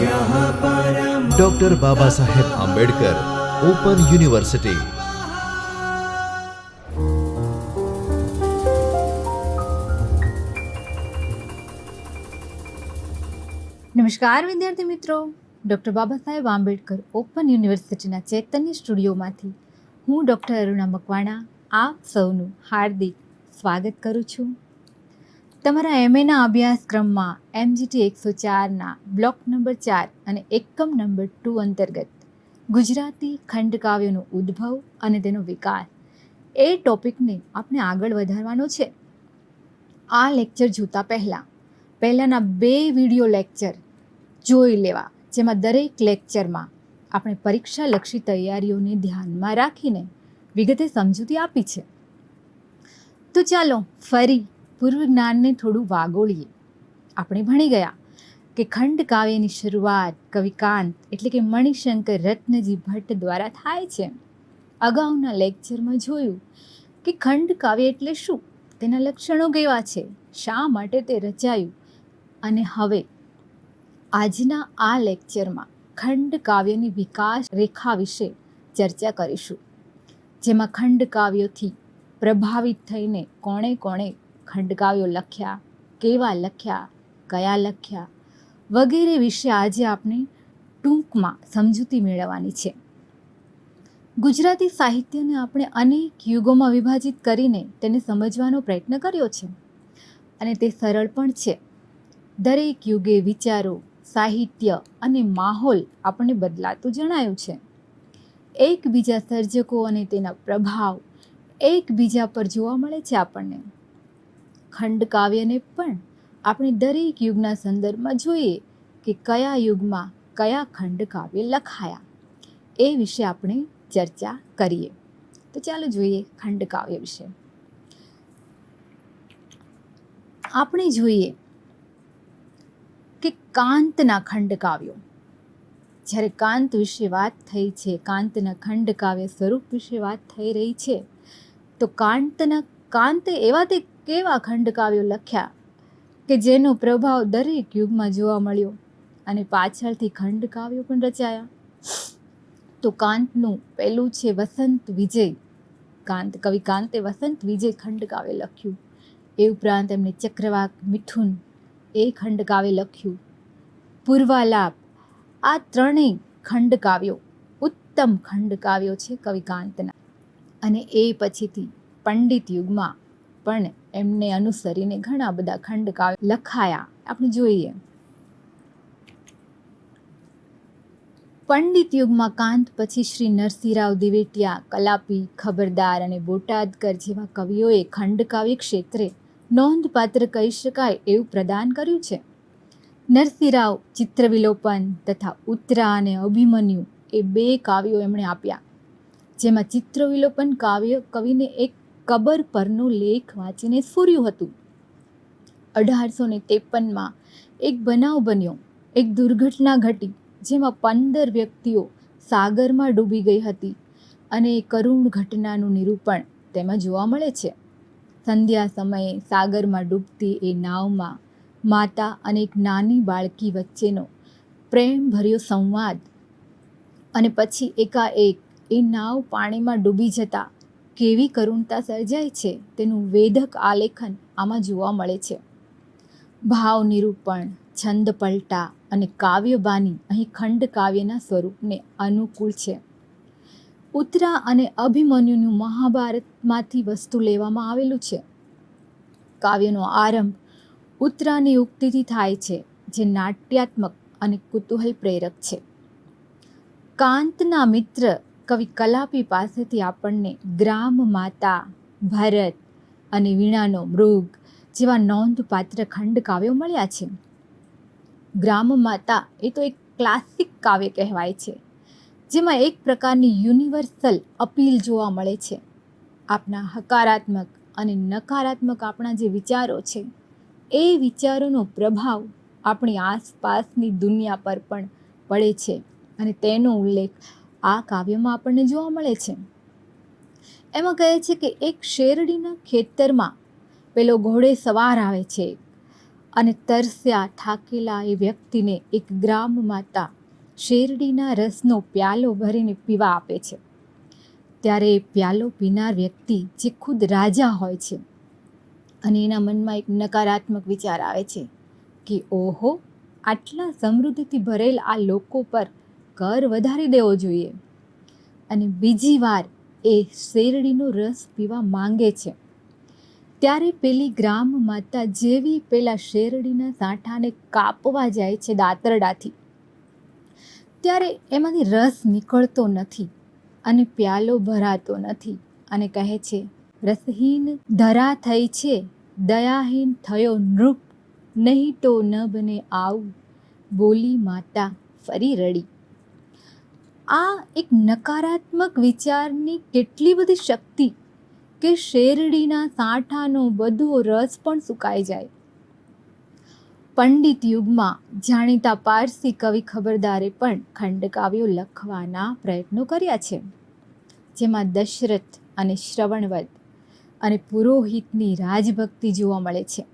Doctor Baba Saheb Ambedkar open university નમસ્કાર, વિદ્યાર્થી મિત્રો. ડૉક્ટર બાબા સાહેબ આંબેડકર ઓપન યુનિવર્સિટીના ચૈતન્ય સ્ટુડિયોમાંથી હું ડૉક્ટર અરુણા મકવાણા આપ સૌનું હાર્દિક સ્વાગત કરું છું. તમારા એમએના અભ્યાસક્રમમાં એમજીટી એકસો ચારના, બ્લોક નંબર ચાર અને એકમ નંબર ટુ અંતર્ગત ગુજરાતી ખંડકાવ્યનો ઉદ્ભવ અને તેનો વિકાસ. એ ટોપિકને આપણે આગળ વધારવાનો છે. આ લેક્ચર જોતા પહેલાં, પહેલાંના બે વિડિયો લેક્ચર જોઈ લેવા, જેમાં દરેક લેક્ચરમાં આપણે પરીક્ષાલક્ષી તૈયારીઓને ધ્યાનમાં રાખીને વિગતે સમજૂતી આપી છે. તો ચાલો ફરી પૂર્વ જ્ઞાનને થોડું વાગોળીએ આપણે ભણી ગયા કે ખંડ કાવ્યની શરૂઆત, કવિકાંત એટલે કે મણિશંકર રત્નજી ભટ્ટ દ્વારા થાય છે. અગાઉના લેક્ચરમાં જોયું કે ખંડ કાવ્ય એટલે શું? તેના લક્ષણો કેવા છે? શા માટે તે રચાયું? અને હવે આજના આ લેક્ચરમાં ખંડ કાવ્યની વિકાસ રેખા વિશે ચર્ચા કરીશું. જેમાં ખંડ કાવ્યોથી પ્રભાવિત થઈને કોણે કોણે ખંડકાવ્યો લખ્યા, કેવા લખ્યા, કયા લખ્યા વગેરે વિશે આજે આપણે ટૂંકમાં સમજૂતી મેળવવાની છે. ગુજરાતી સાહિત્યને આપણે અનેક યુગોમાં વિભાજિત કરીને તેને સમજવાનો પ્રયત્ન કર્યો છે અને તે સરળ પણ છે. દરેક યુગે વિચારો, સાહિત્ય અને માહોલ આપણને બદલાતું જણાયું છે. એકબીજા સર્જકો અને તેના પ્રભાવ એકબીજા પર જોવા મળે છે આપણને. ખંડકાવ્યને પણ આપણે દરેક યુગના સંદર્ભમાં જોઈએ કે કયા યુગમાં કયા ખંડ કાવ્ય લખાયા. એ વિશે આપણે ચર્ચા કરીએ. તો ચાલો જોઈએ ખંડકાવ્ય વિશે. આપણે જોઈએ કે કાંતના ખંડકાવ્યો. જ્યારે કાંત વિશે વાત થઈ છે, કાંતના ખંડકાવ્ય સ્વરૂપ વિશે વાત થઈ રહી છે, તો કાંતના, કાંત એવા તે કેવા ખંડકાવ્યો લખ્યા કે જેનો પ્રભાવ દરેક યુગમાં જોવા મળ્યો અને પાછળથી ખંડકાવ્યો પણ રચાયા. તો કાંતનું પહેલું છે વસંત વિજય. કાંત, કવિ કાંતે વસંત વિજય ખંડકાવ્ય લખ્યું. એ ઉપરાંત એમણે ચક્રવાક, મિથુન એ ખંડકાવ્ય લખ્યું. પૂર્વાલાપ, આ ત્રણેય ખંડકાવ્યો ઉત્તમ ખંડકાવ્યો છે કવિકાંતના અને એ પછીથી પંડિત યુગમાં પણ એમને અનુસરીને ઘણા બધા ખંડકાવ્ય લખાયા. આપણે જોઈએ. પંડિત યુગમાં કાંત પછી શ્રી નરસિંહરાવ દિવેટિયા, કલાપી, ખબરદાર અને બોટાદકર જેવા કવિઓએ ખંડકાવ્ય ક્ષેત્રે નોંધપાત્ર કહી શકાય એવું પ્રદાન કર્યું છે. નરસિંહરાવ ચિત્રવિલોપન તથા ઉત્તરા અને અભિમન્યુ એ બે કાવ્યો એમણે આપ્યા. જેમાં ચિત્રવિલોપન કાવ્ય કવિને એક કબર પરનો લેખ વાંચીને સ્ફૂર્યું હતું. અઢારસો ને ત્રેપનમાં એક બનાવ બન્યો. એક દુર્ઘટના ઘટી, જેમાં પંદર વ્યક્તિઓ સાગરમાં ડૂબી ગઈ હતી અને એ કરુણ ઘટનાનું નિરૂપણ તેમાં જોવા મળે છે. સંધ્યા સમયે સાગરમાં ડૂબતી એ નાવમાં માતા અને એક નાની બાળકી વચ્ચેનો પ્રેમભર્યો સંવાદ અને પછી એકાએક એ નાવ પાણીમાં ડૂબી જતા કેવી કરુણતા સર્જાય છે તેનું વેધક આલેખન આમાં જોવા મળે છે. ભાવ નિરૂપણ, છંદ પલટા અને કાવ્યબાની અહીં ખંડ કાવ્યના સ્વરૂપને અનુકૂળ છે. ઉત્તરા અને અભિમન્યુનું મહાભારતમાંથી વસ્તુ લેવામાં આવેલું છે. કાવ્યનો આરંભ ઉત્તરાની ઉક્તિથી થાય છે, જે નાટ્યાત્મક અને કુતૂહલ પ્રેરક છે. કાંતના મિત્ર કવિ કલાપી પાસેથી આપણને ગ્રામ માતા, ભરત અને વીણાનો મૃગ જેવા નોંધપાત્ર ખંડ કાવ્યો મળ્યા છે. ગ્રામ માતા એ તો એક ક્લાસિક કાવ્ય કહેવાય છે, જેમાં એક પ્રકારની યુનિવર્સલ અપીલ જોવા મળે છે. આપણા હકારાત્મક અને નકારાત્મક આપણા જે વિચારો છે, એ વિચારોનો પ્રભાવ આપણી આસપાસની દુનિયા પર પણ પડે છે અને તેનો ઉલ્લેખ આ કાવ્યમાં આપણને જોવા મળે છે. એમાં કહે છે કે એક શેરડીના ખેતરમાં પેલો ઘોડે સવાર આવે છે અને તરસ્યા થાકેલા એ વ્યક્તિને એક ગ્રામ માતા શેરડીના રસનો પ્યાલો ભરીને પીવા આપે છે. ત્યારે એ પ્યાલો પીનાર વ્યક્તિ જે ખુદ રાજા હોય છે અને એના મનમાં એક નકારાત્મક વિચાર આવે છે કે ઓહો, આટલા સમૃદ્ધિથી ભરેલ આ લોકો પર કર વધારી દેવો જોઈએ. અને બીજી વાર એ શેરડીનો રસ પીવા માંગે છે. ત્યારે પેલી ગ્રામ માતા જેવી પેલા શેરડીના સાંઠાને કાપવા જાય છે દાતરડાથી. ત્યારે એમાંથી રસ નીકળતો નથી અને પ્યાલો ભરાતો નથી અને કહે છે, રસહીન ધરા થઈ છે, દયાહીન થયો નૃપ, નહીં તો ન બને આવું બોલી માતા ફરી રડી. આ એક નકારાત્મક વિચારની કેટલી બધી શક્તિ કે શેરડીના સાંઠાનો બધો રસ પણ સુકાઈ જાય. પંડિત યુગમાં જાણીતા પારસી કવિ ખબરદારે પણ ખંડકાવ્યો લખવાના પ્રયત્નો કર્યા છે, જેમાં દશરથ અને શ્રવણવદ અને પુરોહિતની રાજભક્તિ જોવા મળે છે.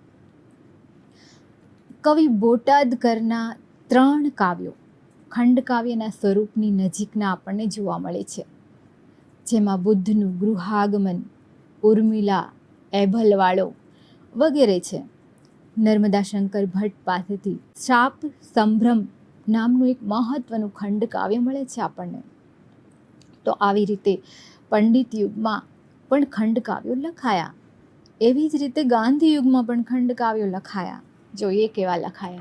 કવિ બોટાદકરના ત્રણ કાવ્યો ખંડકાવ્યના સ્વરૂપની નજીકના આપણને જોવા મળે છે. જેમાં બુદ્ધનું ગૃહાગમન, ઉર્મિલા, એભલવાળો વગેરે છે. નર્મદા શંકર ભટ્ટ પાસેથી શાપ સંભ્રમ નામનું એક મહત્વનું ખંડકાવ્ય મળે છે આપણને. તો આવી રીતે પંડિત યુગમાં પણ ખંડકાવ્યો લખાયા. એવી જ રીતે ગાંધી યુગમાં પણ ખંડકાવ્યો લખાયા. જોઈએ કેવા લખાયા?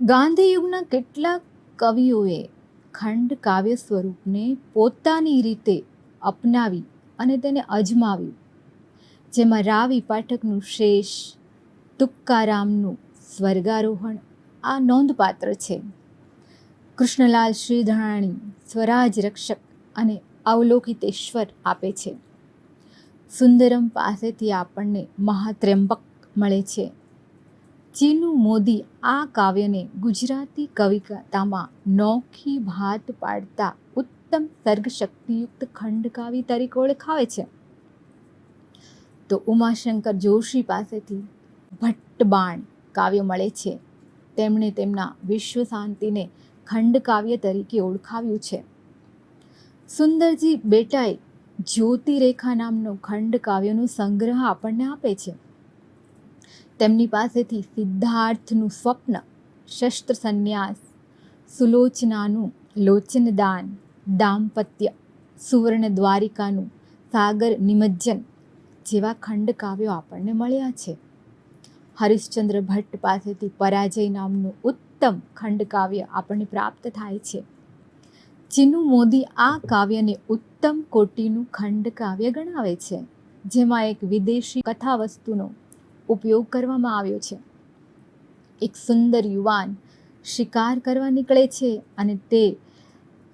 ગાંધી યુગના કેટલાક કવિઓએ ખંડ કાવ્ય સ્વરૂપને પોતાની રીતે અપનાવી અને તેને અજમાવ્યું, જેમાં રાવી પાઠકનું શેષ, તુક્કારામનું સ્વર્ગારોહણ આ નોંધપાત્ર છે. કૃષ્ણલાલ શ્રીધણાણી સ્વરાજ રક્ષક અને અવલોકિતેશ્વર આપે છે. સુંદરમ પાસેથી આપણને મહાત્ર્યંબક મળે છે. ચીનુ મોદી આ કાવ્યને ગુજરાતી કવિતામાં નોખી ભાત પાડતા ઉત્તમ સર્ગશક્તિયુક્ત ખંડકાવ્ય તરીકે ઓળખાવે છે. તો ઉમાશંકર જોશી પાસેથી ભટ્ટબાણ કાવ્ય મળે છે. તેમણે તેમના વિશ્વ શાંતિને ખંડકાવ્ય તરીકે ઓળખાવ્યું છે. સુંદરજી બેટાએ જ્યોતિરેખા નામનો ખંડકાવ્યનો સંગ્રહ આપણને આપે છે. તેમની પાસેથી સિદ્ધાર્થનું સ્વપ્ન, શસ્ત્ર સંન્યાસ, સુલોચનાનું લોચનદાન, દાંપત્ય, સુવર્ણ દ્વારિકાનું સાગર નિમજ્જન જેવા ખંડકાવ્યો આપણને મળ્યા છે. હરિશ્ચંદ્ર ભટ્ટ પાસેથી પરાજય નામનું ઉત્તમ ખંડકાવ્ય આપણને પ્રાપ્ત થાય છે. ચિનુ મોદી આ કાવ્યને ઉત્તમ કોટીનું ખંડકાવ્ય ગણાવે છે, જેમાં એક વિદેશી કથા વસ્તુનો ઉપયોગ કરવામાં આવ્યો છે. એક સુંદર યુવાન શિકાર કરવા નીકળે છે અને તે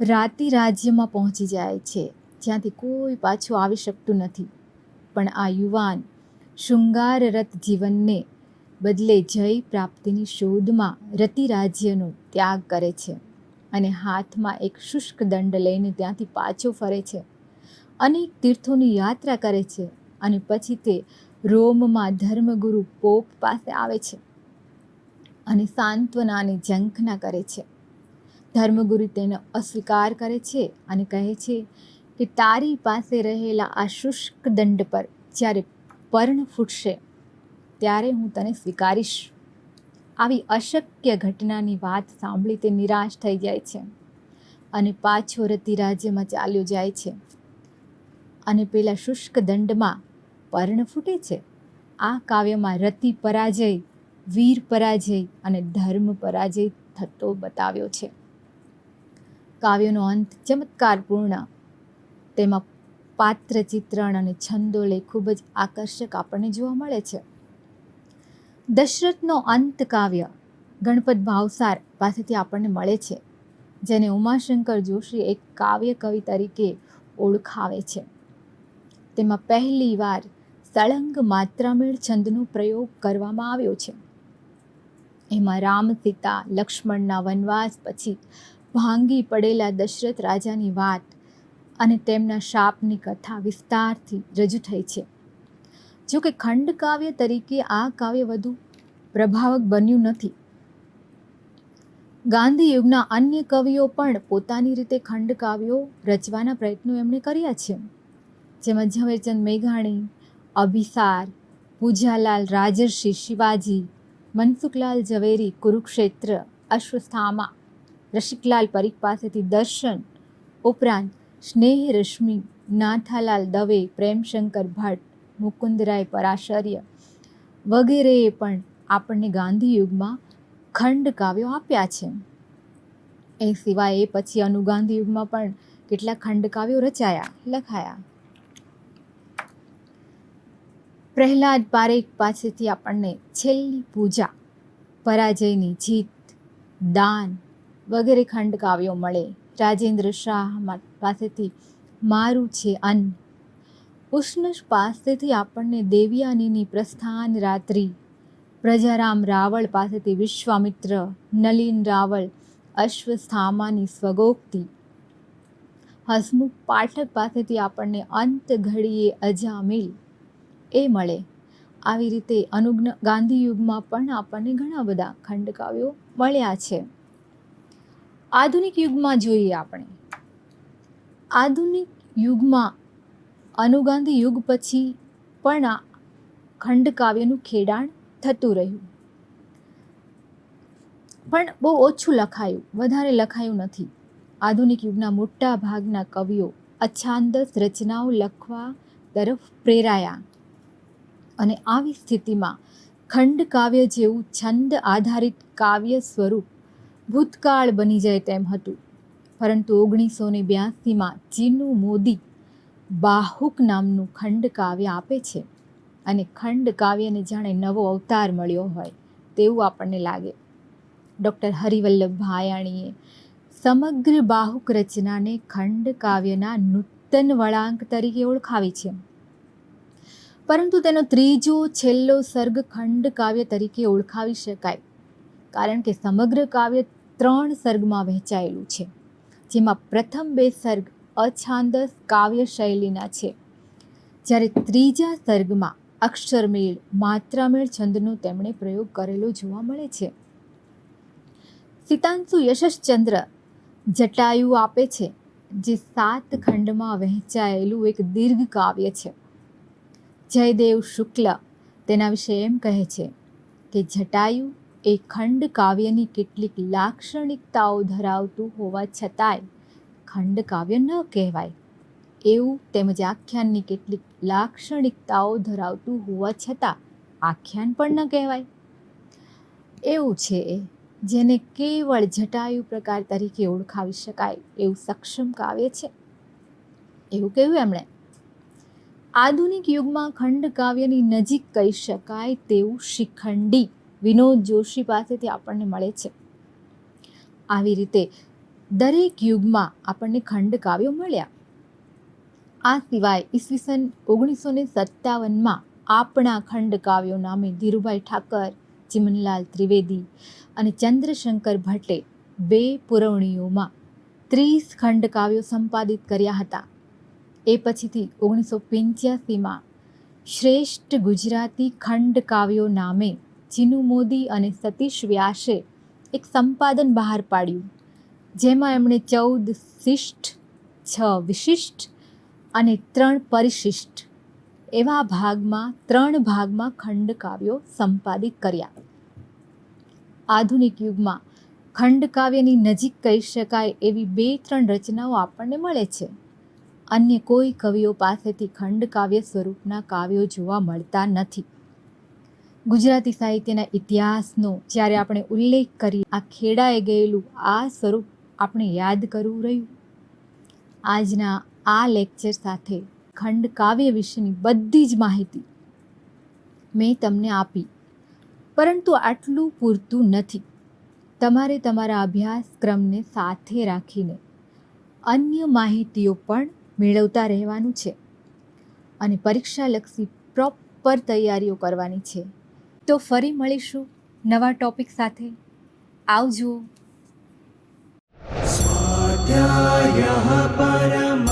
રાતી રાજ્યમાં પહોંચી જાય છે, જ્યાંથી કોઈ પાછું આવી શકતું નથી. પણ આ યુવાન શૃંગારરત જીવનને બદલે જય પ્રાપ્તિની શોધમાં રતિ રાજ્યનો ત્યાગ કરે છે અને હાથમાં એક શુષ્ક દંડ લઈને ત્યાંથી પાછો ફરે છે. અનેક તીર્થોની યાત્રા કરે છે અને પછી તે રોમમાં ધર્મગુરુ પોપ પાસે આવે છે અને સાંત્વનાની ઝંખના કરે છે. ધર્મગુરુ તેનો અસ્વીકાર કરે છે અને કહે છે કે તારી પાસે રહેલા આ શુષ્ક દંડ પર જ્યારે પર્ણ ફૂટશે ત્યારે હું તને સ્વીકારીશ. આવી અશક્ય ઘટનાની વાત સાંભળી તે નિરાશ થઈ જાય છે અને પાછો રતિ રાજ્યમાં ચાલ્યો જાય છે અને પેલા શુષ્ક દંડમાં પર્ણ ફૂટે છે. આ કાવ્યમાં રતિ પરાજય, વીર પરાજય અને ધર્મ પરાજય થતો બતાવ્યો છે. કાવ્યનો અંત ચમત્કારપૂર્ણ. તેમાં પાત્ર ચિત્રણ અને છંદોલે ખૂબ જ આકર્ષક આપણને જોવા મળે છે. દશરથનો અંત કાવ્ય ગણપત ભાવસાર પાસેથી આપણને મળે છે, જેને ઉમાશંકર જોશી એક કાવ્ય કવિ તરીકે ઓળખાવે છે. તેમાં પહેલી વાર સળંગ માત્રામેળ છંદનો પ્રયોગ કરવામાં આવ્યો છે. એમાં રામ, સીતા, લક્ષ્મણના વનવાસ પછી ભાંગી પડેલા દશરથ રાજાની વાત અને તેમના શાપની કથા વિસ્તારથી રજૂ થઈ છે. જો કે ખંડ કાવ્ય તરીકે આ કાવ્ય વધુ પ્રભાવક બન્યું નથી. ગાંધી યુગના અન્ય કવિઓ પણ પોતાની રીતે ખંડ કાવ્યો રચવાના પ્રયત્નો એમણે કર્યા છે. જેમાં ઝવેરચંદ મેઘાણી અભિસાર, પૂજાલાલ, રાજર્ષિ, શિવાજી, મનસુખલાલ ઝવેરી, કુરુક્ષેત્ર, અશ્વસ્થામા, રસિકલાલ પરીખ પાસેથી દર્શન, ઉપરાંત સ્નેહ રશ્મિ નાથાલાલ દવે, પ્રેમશંકર ભટ્ટ, મુકુંદરાય પરાશર્ય વગેરેએ પણ આપણને ગાંધી યુગમાં ખંડ કાવ્યો આપ્યા છે. એ સિવાય એ પછી અનુગાંધી યુગમાં પણ કેટલા ખંડ કાવ્યો રચાયા, લખાયા. પ્રહલાદ પારેખ પાસેથી આપણને છેલ્લી પૂજા, પરાજયની જીત, દાન વગેરે ખંડ કાવ્યો મળે. રાજેન્દ્ર શાહ પાસેથી મારું છે અન્ન. ઉષ્ણશ પાસેથી આપણને દેવયાનીની પ્રસ્થાન રાત્રિ. પ્રજારામ રાવળ પાસેથી વિશ્વામિત્ર, નલિન રાવળ અશ્વસ્થામાની સ્વગોક્તિ. હસમુખ પાઠક પાસેથી આપણને અંત ઘડીએ અજામિલ. એ મળે. આવી રીતે અનુજ્ઞ ગાંધી યુગમાં પણ આપણને ઘણા બધા ખંડકાવ્યો મળ્યા છે. આધુનિક યુગમાં જોઈએ આપણે. આધુનિક યુગમાં અનુગાંધી યુગ પછી પણ આ ખંડકાવ્યનું ખેડાણ થતું રહ્યું. પણ બહુ ઓછું લખાયું, વધારે લખાયું નથી. આધુનિક યુગના મોટા ભાગના કવિઓ અછાંદસ રચનાઓ લખવા તરફ પ્રેરાયા. અને આવી સ્થિતિમાં ખંડ કાવ્ય જેવું છંદ આધારિત કાવ્ય સ્વરૂપ ભૂતકાળ બની જાય તેમ હતું. પરંતુ ઓગણીસો ને બ્યાસીમાં ચીનુ મોદી બાહુક નામનું ખંડ કાવ્ય આપે છે અને ખંડ કાવ્યને જાણે નવો અવતાર મળ્યો હોય તેવું આપણને લાગે. ડૉક્ટર હરિવલ્લભ ભાયાણીએ સમગ્ર બાહુક રચનાને ખંડ કાવ્યના નૂતન વળાંક તરીકે ઓળખાવી છે. પરંતુ તેનો ત્રીજો છેલ્લો સર્ગ ખંડ કાવ્ય તરીકે ઓળખાવી શકાય, કારણ કે સમગ્ર કાવ્ય ત્રણ સર્ગમાં વહેંચાયેલું છે, જેમાં પ્રથમ બે સર્ગ અછાંદસ કાવ્ય શૈલીના છે. જ્યારે ત્રીજા સર્ગમાં અક્ષરમેળ, માત્રામેળ છંદનો તેમણે પ્રયોગ કરેલો જોવા મળે છે. સિતાંશુ યશશ્ચંદ્ર જટાયુ આપે છે, જે સાત ખંડમાં વહેંચાયેલું એક દીર્ઘ કાવ્ય છે. જયદેવ શુક્લ તેના વિશે એમ કહે છે કે જટાયુ એ ખંડ કાવ્યની કેટલીક લાક્ષણિકતાઓ ધરાવતું હોવા છતાંય ખંડ કાવ્ય ન કહેવાય. એવું તેમજ આખ્યાનની કેટલીક લાક્ષણિકતાઓ ધરાવતું હોવા છતાં આખ્યાન પણ ન કહેવાય. એવું છે જેને કેવળ જટાયુ પ્રકાર તરીકે ઓળખાવી શકાય એવું સક્ષમ કાવ્ય છે. એવું કહ્યું એમણે. આધુનિક યુગમાં ખંડ કાવ્યની નજીક કહી શકાય તેવું શિખંડી વિનોદ જોશી પાસેથી આપણને મળે છે. આવી રીતે દરેક યુગમાં આપણને ખંડ કાવ્યો મળ્યા. આ સિવાય ઈસવીસન ઓગણીસો ને સત્તાવનમાં આપણા ખંડ કાવ્યો નામે ધીરુભાઈ ઠાકર, ચિમનલાલ ત્રિવેદી અને ચંદ્રશંકર ભટ્ટે બે પુરવણીઓમાં ત્રીસ ખંડ કાવ્યો સંપાદિત કર્યા હતા. એ પછીથી ઓગણીસો પંચ્યાસીમાં શ્રેષ્ઠ ગુજરાતી ખંડ કાવ્યો નામે ચીનુ મોદી અને સતીશ વ્યાસે એક સંપાદન બહાર પાડ્યું. જેમાં એમણે ચૌદ શિષ્ટ, છ વિશિષ્ટ અને ત્રણ પરિશિષ્ટ એવા ભાગમાં, ત્રણ ભાગમાં ખંડ કાવ્યો સંપાદિત કર્યા. આધુનિક યુગમાં ખંડ કાવ્યની નજીક કહી શકાય એવી બે ત્રણ રચનાઓ આપણને મળે છે. અન્ય કોઈ કવિઓ પાસેથી ખંડ કાવ્ય સ્વરૂપના કાવ્યો જોવા મળતા નથી. ગુજરાતી સાહિત્યના ઇતિહાસનો જ્યારે આપણે ઉલ્લેખ કરીએ, આ ખેડાએ ગયેલું આ સ્વરૂપ આપણે યાદ કરવું રહ્યું. આજના આ લેક્ચર સાથે ખંડ કાવ્ય વિશેની બધી જ માહિતી મેં તમને આપી. પરંતુ આટલું પૂરતું નથી. તમારે તમારા અભ્યાસક્રમને સાથે રાખીને અન્ય માહિતીઓ પણ મેળવતા રહેવાનું છે અને પરીક્ષાલક્ષી પ્રોપર તૈયારીઓ કરવાની છે. તો ફરી મળીશું નવા ટોપિક સાથે. આવજો. પરમ